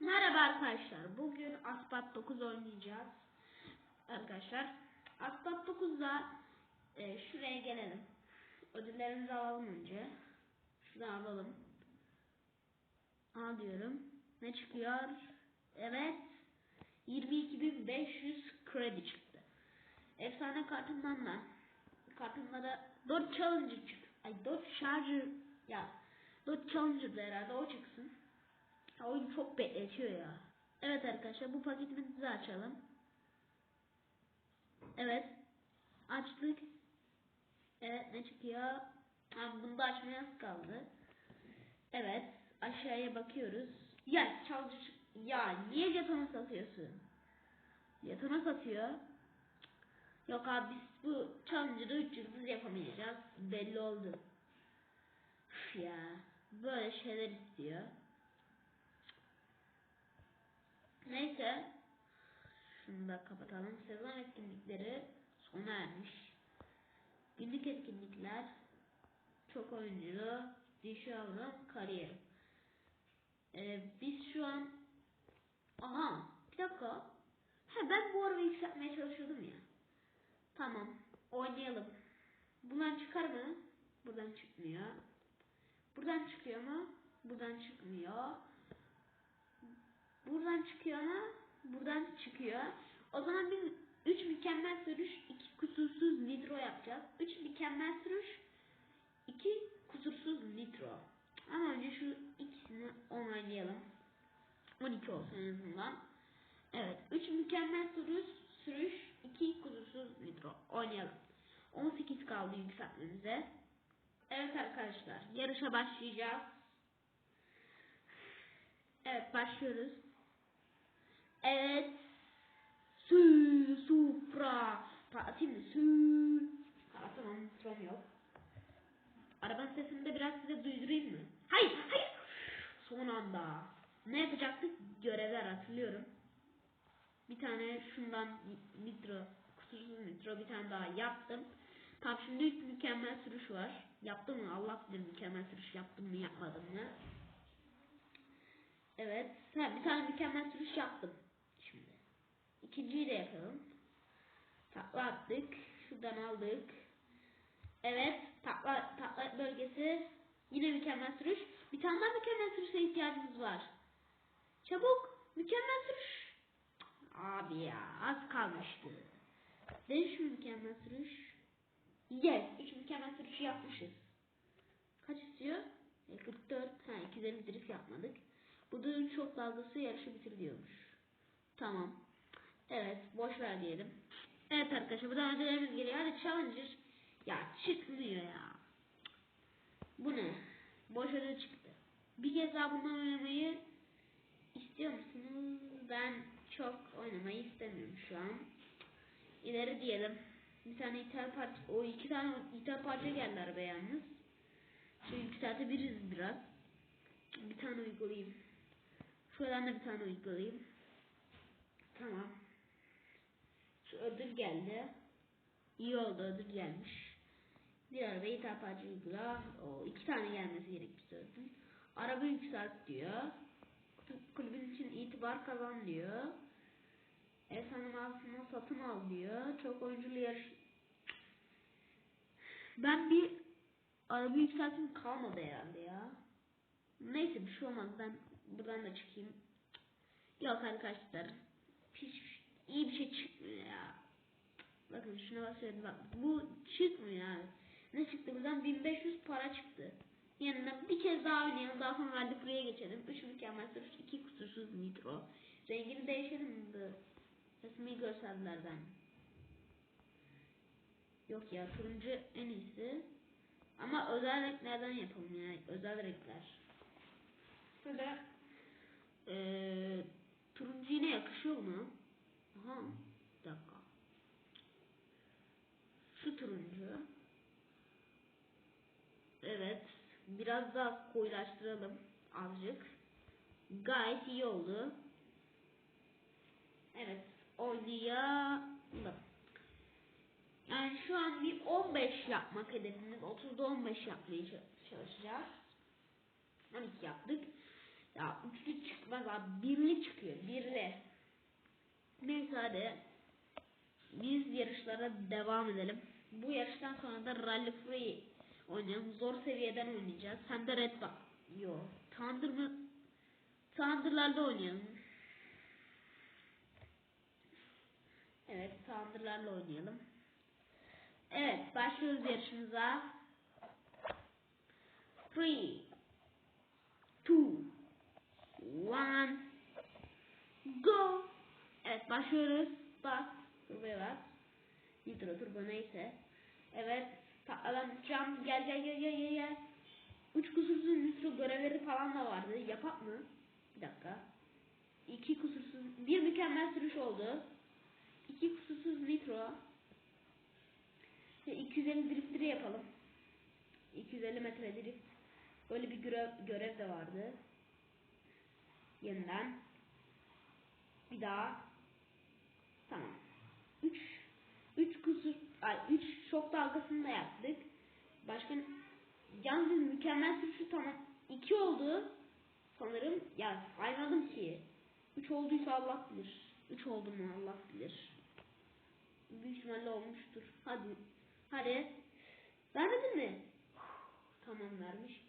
Merhaba arkadaşlar. Bugün Aspat 9 oynayacağız. Arkadaşlar Aspat 9'da e, şuraya gelelim. Ödüllerimizi alalım önce. Şuradan alalım. Al diyorum. Ne çıkıyor? Evet. 22.500 kredi çıktı. Efsane kartından da kartında da 4 challenger çıktı. Ay 4 charger ya 4 challenger'dı herhalde o çıksın. Oyun çok bekletiyor ya. Evet arkadaşlar bu paketimizi açalım. Evet. Açtık. Evet ne çıkıyor? Ha, bunu da açmaya az kaldı. Evet. Aşağıya bakıyoruz. Ya çalcı ya niye jetonu satıyorsun? Jetonu satıyor. Yok abi biz bu challenger'ı 3 yıldız yapamayacağız. Belli oldu. Üf ya. Böyle şeyler istiyor. Neyse. Şunu da kapatalım. Sezon etkinlikleri sona ermiş. Günlük etkinlikler çok oyunculu, dişi avram, kariyer. Ee, biz şu an aha bir dakika. Ha ben bu arabayı yükseltmeye çalışıyordum ya. Tamam. Oynayalım. Buradan çıkar mı? Buradan çıkmıyor. Buradan çıkıyor mu? Buradan çıkmıyor. Buradan çıkıyor mu? Buradan çıkıyor. O zaman biz 3 mükemmel sürüş, 2 kusursuz nitro yapacağız. 3 mükemmel sürüş, 2 kusursuz nitro. Ama önce şu ikisini onaylayalım. 12 olsun en azından. Evet. 3 mükemmel sürüş, sürüş 2 kusursuz nitro. Oynayalım. 18 kaldı yükseltmemize. Evet arkadaşlar. Yarışa başlayacağız. Evet başlıyoruz. Evet. Su, supra. Mı? Su. Ha, tamam, nitrom yok. Arabanın sesini de biraz size duydurayım mı? Hayır, hayır. Son anda. Ne yapacaktık? Görevler hatırlıyorum. Bir tane şundan nitro, kusursuz nitro bir tane daha yaptım. Tam şimdi üç mükemmel sürüş var. Yaptım mı? Allah bilir mükemmel sürüş yaptım mı yapmadım mı? Evet. Ha, bir tane mükemmel sürüş yaptım. İkinciyi de yapalım. Takla attık. Şuradan aldık. Evet. Takla, takla bölgesi. Yine mükemmel sürüş. Bir tane daha mükemmel sürüşe ihtiyacımız var. Çabuk. Mükemmel sürüş. Abi ya az kalmıştı. Değil şu mükemmel sürüş. Yes. Üç mükemmel sürüşü yapmışız. Kaç istiyor? E, 44. Ha 250 drift yapmadık. Bu da çok dalgası yarışı bitir diyormuş. Tamam. Evet. Boş ver diyelim. Evet arkadaşlar buradan ödüllerimiz geliyor. Hadi Challenger. Ya çıkmıyor ya. Bu ne? Boş ödül çıktı. Bir kez daha bundan oynamayı istiyor musunuz? Ben çok oynamayı istemiyorum şu an. İleri diyelim. Bir tane ithal parça, o iki tane ithal parça geldi arabaya yalnız. Şu yükseltebiliriz biraz. Bir tane uygulayayım. Şuradan da bir tane uygulayayım. Tamam. Şu ödül geldi. İyi oldu ödül gelmiş. Bir ithal parça uygula. O iki tane gelmesi gerekmiş zaten. Araba yükselt diyor. Kulübün için itibar kazan diyor. Efsane mağazasından satın al diyor. Çok oyunculu yarış. Ben bir araba yükseltim kalmadı herhalde ya. Neyse bir şey olmaz. Ben buradan da çıkayım. Yok arkadaşlar. İyi bir şey çıkmıyor ya. Bakın şuna basıyorum bak. Bu çıkmıyor abi. Ne çıktı buradan? 1500 para çıktı. Yanına bir kez daha oynayalım. Daha sonra Rally Free'ye geçelim. 3 mükemmel sürüş, 2 kusursuz nitro. Rengini değişelim mi? Resmi görsellerden. Yok ya turuncu en iyisi. Ama özel renklerden yapalım ya. Özel renkler. Şöyle ee, turuncu yine yakışıyor mu? Aha. Bir dakika. Şu turuncu. Evet. Biraz daha koyulaştıralım. Azıcık. Gayet iyi oldu. Evet. Oynayalım. Yani şu an bir 15 yapmak hedefimiz. 30'da 15 yapmaya çalışacağız. 12 yaptık. Ya üçlü çıkmaz abi. Birli çıkıyor. Birli. Neyse hadi. Biz yarışlara devam edelim. Bu yarıştan sonra da Rally Free oynayalım. Zor seviyeden oynayacağız. Hem de Red Bull. Yo. Thunder mı? Thunder'larda oynayalım. Evet, Thunder'larla oynayalım. Evet, başlıyoruz yarışımıza. 3 2 1 Go! Evet, başlıyoruz. Bas. Turboya bas. Nitro turbo neyse. Evet. Adam cam gel gel gel gel gel gel. Üç kusursuz nitro görevleri falan da vardı. Yapak mı? Bir dakika. İki kusursuz. Bir mükemmel sürüş oldu. İki kusursuz nitro. Ve 250 driftleri yapalım. 250 metre drift. Böyle bir görev, görev de vardı. Yeniden. Bir daha. Tamam. 3 3 ay 3 şok dalgasını da yaptık. Başka yalnız mükemmel sürüşü tamam. 2 oldu. Sanırım ya saymadım ki. 3 olduysa Allah bilir. 3 oldu mu Allah bilir. Büyük ihtimalle olmuştur. Hadi. Hadi. Vermedin mi? Tamam vermiş.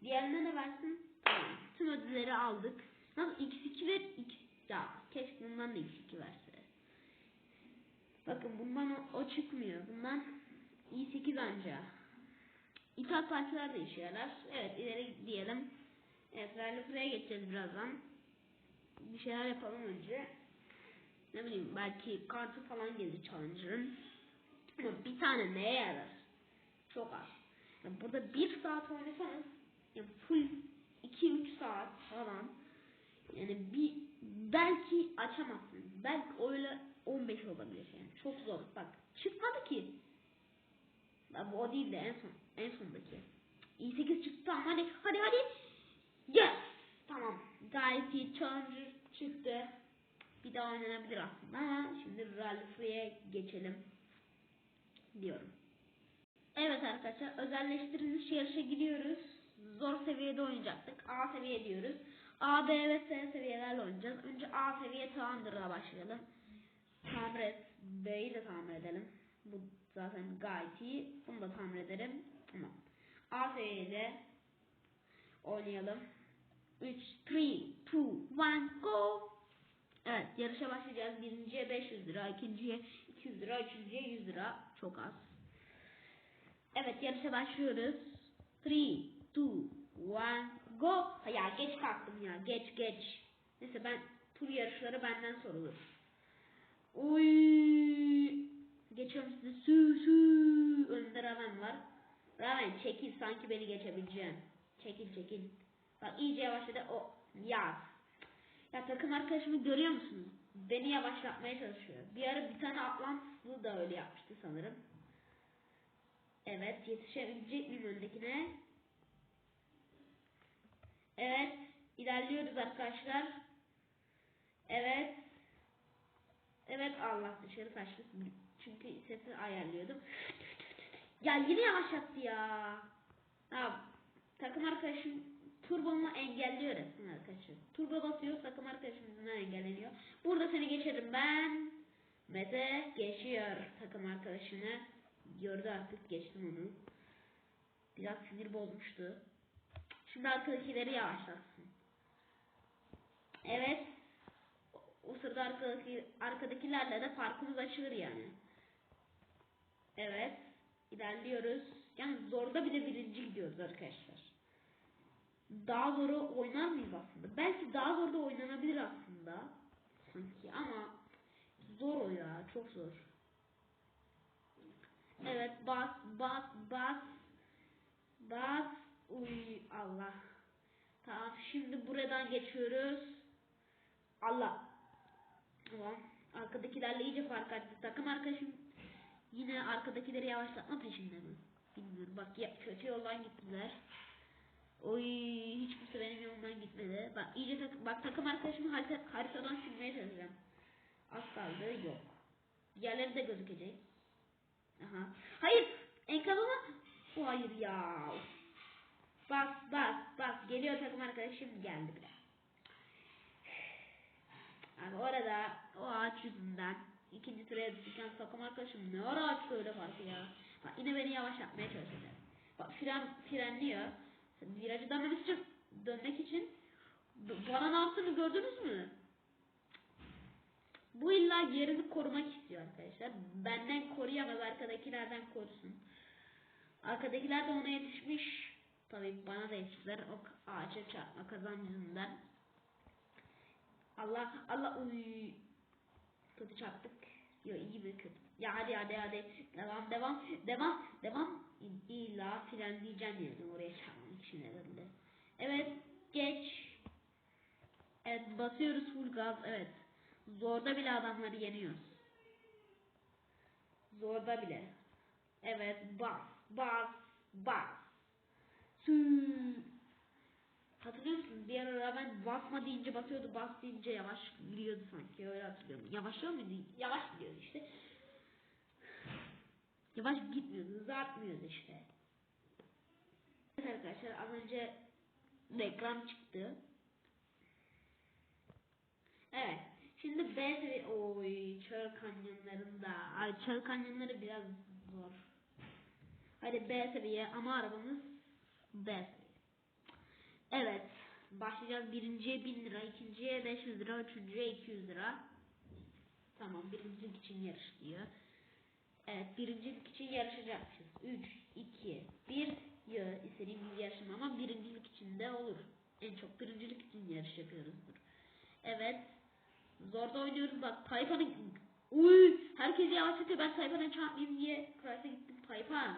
Diğerine de versin. Tamam. Tüm ödülleri aldık. Nasıl x2 ver x ya keşke bundan da x2 verse. Bakın bundan o, o çıkmıyor. Bundan i8 anca. İthal parçalar da işe yarar. Evet ileri diyelim. Evet rally buraya geçeceğiz birazdan. Bir şeyler yapalım önce. Ne bileyim belki kartı falan gelir Challenger'ın. Ama bir tane neye yarar? Çok az. Yani burada bir saat oynasanız yani full 2-3 saat falan yani bir belki açamazsınız. Belki öyle 15 olabilir yani. Çok zor. Bak çıkmadı ki. Bak, bu o değil de en son en sondaki. i8 çıktı ama hadi hadi hadi. Yes. Tamam. Gayet iyi Challenger çıktı. Bir daha oynanabilir aslında ama şimdi Free'ye geçelim diyorum. Evet arkadaşlar özelleştirilmiş yarışa gidiyoruz. Zor seviyede oynayacaktık. A seviye diyoruz. A, B ve S seviyelerle oynayacağız. Önce A seviye Thunder'la başlayalım. Tamir et. B'yi de tamir edelim. Bu zaten gayet iyi. Bunu da tamir ederim. Tamam. A seviyede oynayalım. 3, 3, 2, 1, go! Evet yarışa başlayacağız. Birinciye 500 lira, ikinciye 200 lira, üçüncüye 100 lira. Çok az. Evet yarışa başlıyoruz. 3, 2, 1, go! Ya geç kalktım ya. Geç geç. Neyse ben tur yarışları benden sorulur. Uy. Geçiyorum size. Sü sü. Önde Raven var. Raven çekil sanki beni geçebileceğim. Çekil çekil. Bak iyice yavaşladı. O ya. Ya takım arkadaşımı görüyor musunuz? Beni yavaşlatmaya çalışıyor. Bir ara bir tane Atlantis'lı da öyle yapmıştı sanırım. Evet yetişebilecek miyim öndekine? Evet ilerliyoruz arkadaşlar. Evet. Evet Allah dışarı kaçtı. Çünkü sesi ayarlıyordum. Ya yine yavaşlattı ya. Ya takım arkadaşım turbomu engelliyor resmen arkadaşlar. Turbo basıyor takım arkadaşımızdan engelleniyor. Burada seni geçerim ben. Mete geçiyor takım arkadaşını. Gördü artık geçtim onu. Biraz sinir bozmuştu. Şimdi arkadakileri yavaşlatsın. Evet. O sırada arkadaki, arkadakilerle de farkımız açılır yani. Evet. İlerliyoruz. Yani zorda bile birinci gidiyoruz arkadaşlar. Daha zoru oynar mıyız aslında? Belki daha zor da oynanabilir aslında. Sanki ama zor o ya. Çok zor. Evet bas bas bas bas uy Allah tamam şimdi buradan geçiyoruz Allah tamam arkadakilerle iyice fark attı takım arkadaşım yine arkadakileri yavaşlatma peşinde mi bilmiyorum bak ya, kötü yoldan gittiler oy hiç kimse benim yolumdan gitmedi bak iyice tak bak takım arkadaşımı harita haritadan silmeye çalışacağım az kaldı yok yerleri de gözükecek Aha. Hayır. Enkaz ama. Oh, hayır ya. Bas bas bas. Geliyor takım arkadaşım geldi bile. arada o ağaç yüzünden ikinci sıraya düşürken takım arkadaşım ne ara açtı öyle farkı ya. Bak yine beni yavaşlatmaya çalışıyor. Bak fren frenliyor. Virajı dönmemiz için dönmek için bana ne yaptığını gördünüz mü? Bu illa yerini korumak istiyor arkadaşlar. Benden koruyamaz arkadakilerden korusun. Arkadakiler de ona yetişmiş. Tabii bana da yetiştiler o ağaca çarpma kazan yüzünden. Allah Allah uy. Kötü çarptık. Yo iyi mi kötü. Ya hadi hadi hadi. Devam devam devam devam. İlla frenleyeceğim yani oraya çarpmak için herhalde. Evet geç. Evet basıyoruz full gaz evet. Zorda bile adamları yeniyoruz. Zorda bile. Evet bas bas bas. Sü. Hatırlıyor musunuz? Bir ara ben basma deyince basıyordu, bas deyince yavaş gidiyordu sanki. Öyle hatırlıyorum. Yavaşlıyor muydu? Yavaş gidiyordu işte. Yavaş gitmiyordu, hızı artmıyordu işte. Evet arkadaşlar az önce reklam çıktı. Evet. Şimdi B seviye... Oy çöl kanyonlarında. Ay çöl kanyonları biraz zor. Hadi B seviye ama arabamız B. Evet. Başlayacağız. Birinciye 1000 lira, ikinciye 500 lira, üçüncüye 200 lira. Tamam birincilik için yarış diyor. Evet birincilik için yarışacakmışız. 3, 2, 1 ya istediğim gibi yarışım ama birincilik için de olur. En çok birincilik için yarış yapıyoruzdur. Evet. Zorda oynuyoruz bak Tayfan'ın Uy herkes yavaşlatıyor ben Tayfan'a çarpmayayım diye Price'a gittim Tayfan.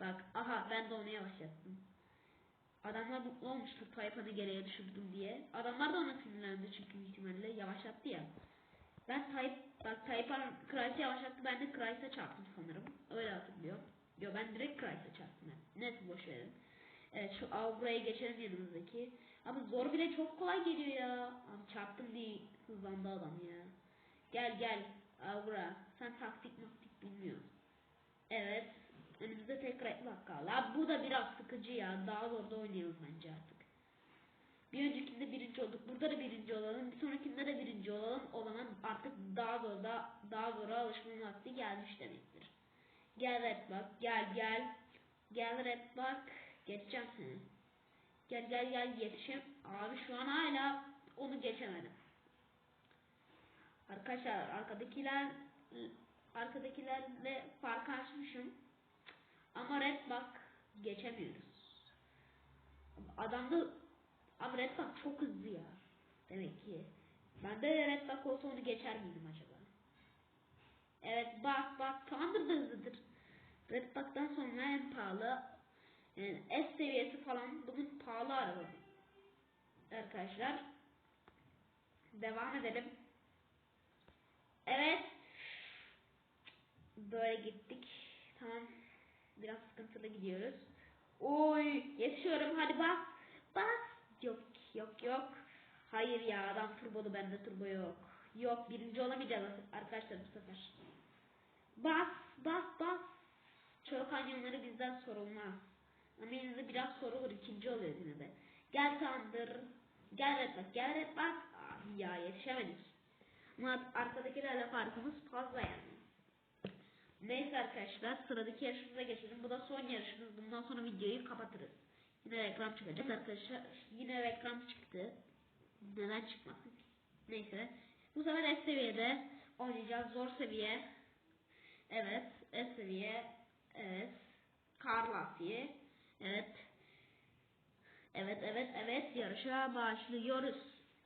Bak aha ben de onu yavaşlattım. Adamlar mutlu olmuştur Tayfan'ı geriye düşürdüm diye. Adamlar da ona sinirlendi çünkü ihtimalle yavaşlattı ya. Ben Tayf, bak Tayfan Kreis'i yavaşlattı ben de Kreis'e çarptım sanırım. Öyle hatırlıyorum. Yo ben direkt Kreis'e çarptım ben. Net boş verin. Evet şu Avra'ya geçelim yanımızdaki. Abi zor bile çok kolay geliyor ya. Abi çarptım diye hızlandı adam ya. Gel gel Avra. Sen taktik maktik bilmiyorsun. Evet. Önümüzde tek red lock kaldı. Abi bu da biraz sıkıcı ya. Daha zor da oynayalım bence artık. Bir öncekinde birinci olduk. Burada da birinci olalım. Bir sonrakinde de birinci olalım. O zaman artık daha zor da daha zora alışmanın vakti gelmiş demektir. Gel red lock. Gel gel. Gel red lock. Geçeceğim. Gel gel gel yetişim. Abi şu an hala onu geçemedim. Arkadaşlar arkadakiler arkadakilerle fark açmışım. Ama red bak geçemiyoruz. Adamda ama red bak çok hızlı ya. Demek ki. Ben de red bak olsa onu geçer miydim acaba? Evet bak bak Thunder da hızlıdır. Red Buck'tan sonra en pahalı yani S seviyesi falan bugün pahalı araba. Arkadaşlar devam edelim. Evet. Böyle gittik. Tamam. Biraz sıkıntılı gidiyoruz. Oy yetişiyorum hadi bas. Bas. Yok yok yok. Hayır ya adam turbolu bende turbo yok. Yok birinci olamayacağız arkadaşlar bu sefer. Bas bas bas. Çöl kanyonları bizden sorulmaz. Ama yine de biraz sorulur ikinci oluyor yine de. Gel Tandır. Gel Red bak gel Red bak. Ah ya yetişemedik. Ama arkadakilerle farkımız fazla yani. Neyse arkadaşlar sıradaki yarışımıza geçelim. Bu da son yarışımız. Bundan sonra videoyu kapatırız. Yine reklam çıkacak arkadaşlar. Yine reklam çıktı. Neden çıkmasın? Neyse. Bu sefer S seviyede oynayacağız. Zor seviye. Evet. S seviye. Evet. Kar lastiği. Evet. Evet evet evet yarışa başlıyoruz.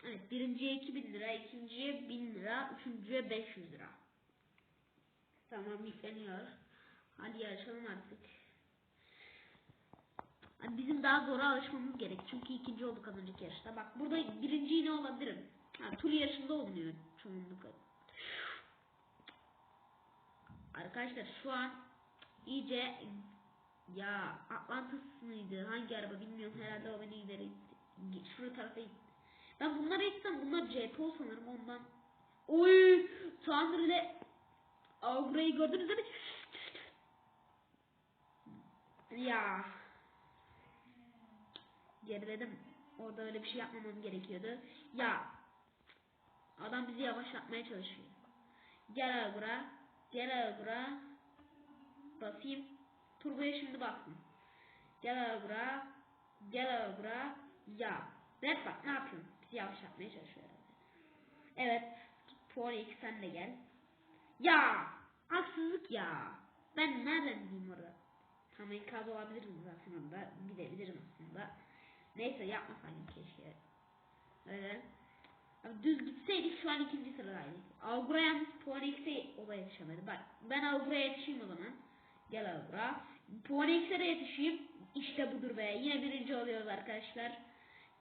Evet birinciye 2000 lira, ikinciye 1000 lira, üçüncüye 500 lira. Tamam yükleniyor. Hadi yarışalım artık. Hani bizim daha zora alışmamız gerek. Çünkü ikinci olduk az önceki yarışta. Bak burada birinci yine olabilirim. Ha, tur yarışında olunuyor çoğunlukla. Arkadaşlar şu an iyice ya Atlantis mıydı? Hangi araba bilmiyorum. Herhalde o beni ileri Şuraya tarafa gitti. Ben bunlara gitsem bunlar CPO sanırım ondan. Oy! Thunder ile Aura'yı gördünüz değil mi? Ya. Geriledim. Orada öyle bir şey yapmamam gerekiyordu. Ya. Adam bizi yavaşlatmaya çalışıyor. Gel Agura. Gel Agura. Basayım. Turboya şimdi bastım. Gel Agura. Gel Agura. Ya. Red bak ne yapıyorsun? Bizi yavaşlatmaya çalışıyor. Evet. Pony sen de gel. Ya. Haksızlık ya. Ben nereden bileyim orada? Tam enkaz olabilirim zaten orada. Gidebilirim aslında. Neyse yapmasaydım keşke. Öyle. Abi düz gitseydik şu an ikinci sıradaydık. Augura yalnız puan eksi olaya yetişemedi. Bak ben Augura'ya yetişeyim o zaman. Gel Augura. Puan eksi'ye de yetişeyim. İşte budur be. Yine birinci oluyoruz arkadaşlar.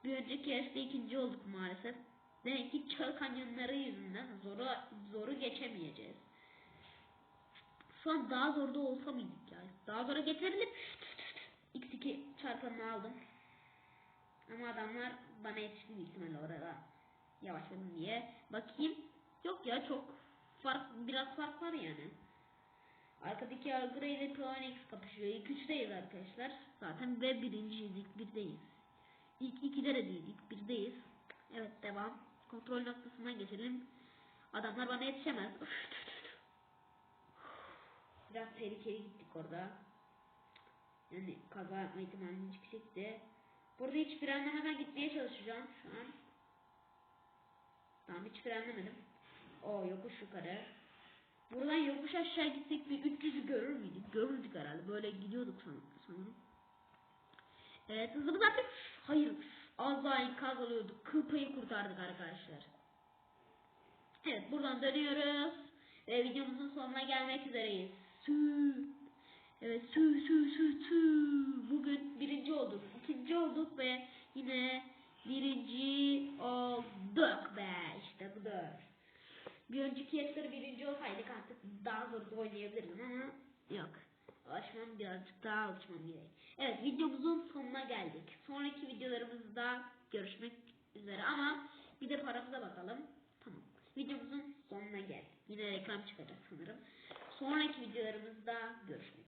Bir önceki yarışta ikinci olduk maalesef. Demek ki çöl kanyonları yüzünden zoru, zoru geçemeyeceğiz. Şu an daha zorda olsa mıydık ya? Daha zora getirelim. X2 çarpanını aldım. Ama adamlar bana yetişti ihtimalle orada. Yavaşladım diye. Bakayım. Yok ya çok fark biraz fark var yani. Arkadaki Algra ile Pronex kapışıyor. İlk üçteyiz arkadaşlar. Zaten ve birinciyiz. İlk birdeyiz. İlk ikide de değil. İlk birdeyiz. Evet devam. Kontrol noktasına geçelim. Adamlar bana yetişemez. Biraz tehlikeli gittik orada. Yani kaza yapma ihtimalimiz yüksekti. Burada hiç frenlemeden gitmeye çalışacağım şu an. Tamam hiç frenlemedim. O yokuş yukarı. Buradan yokuş aşağı gitsek bir 300'ü görür müydük? Görürdük herhalde. Böyle gidiyorduk san- sanırım. Evet hızımız artık. Hayır. Az daha enkaz oluyorduk. Kıl kurtardık arkadaşlar. Evet buradan dönüyoruz. Ve videomuzun sonuna gelmek üzereyiz. Sü. Evet sü sü sü sü. Bugün birinci olduk. ikinci olduk ve yine birinci olduk be. İşte budur. Bir önceki yarışları birinci olsaydık artık daha zor oynayabilirdim ama yok. Alışmam birazcık daha alışmam gerek. Evet videomuzun sonuna geldik. Sonraki videolarımızda görüşmek üzere ama bir de paramıza bakalım. Tamam. Videomuzun sonuna geldik. Yine reklam çıkacak sanırım. Sonraki videolarımızda görüşmek